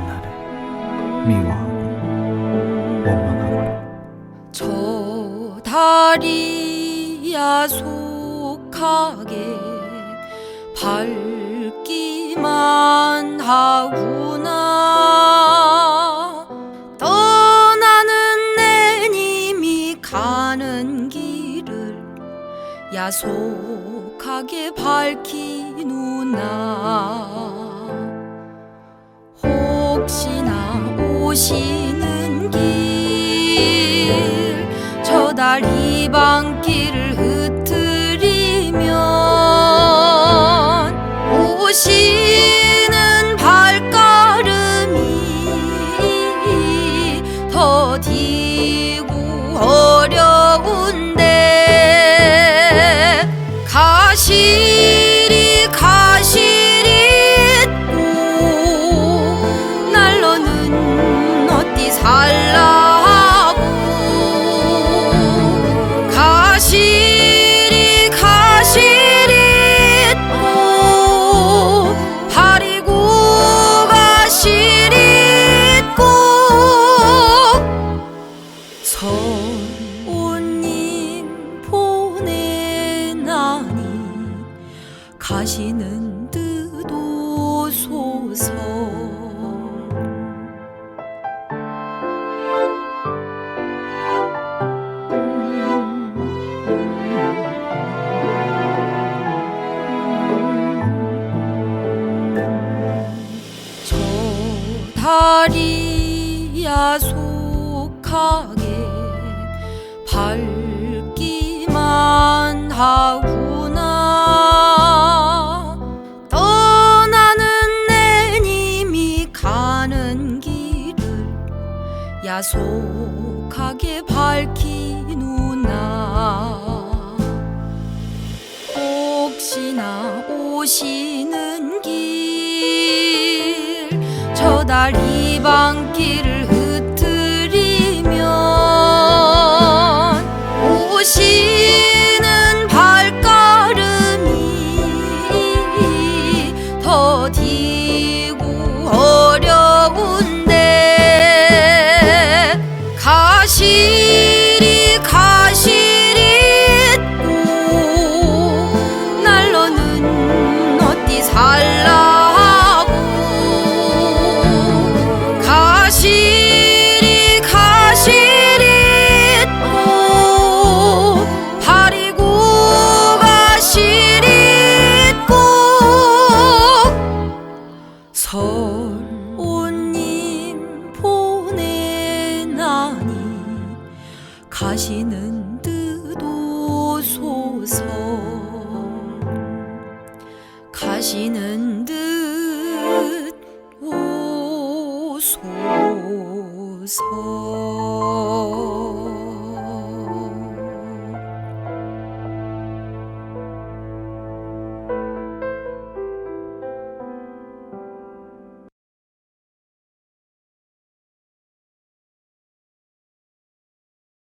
않은 나를 미워하고 원망하거라. 저 다리야 속하게 밝기만 하구나 떠나는 내님이 가는 길을 야속하게 밝히누나 혹시나 오시는 길 저 달 이방길을 가시는 듯 오소서. 저 달이 야속하 야속하게 밝히누나. 혹시나 오시는 길 저 달 이 방길을 가시는 듯 오소서. 가시는 듯 오소서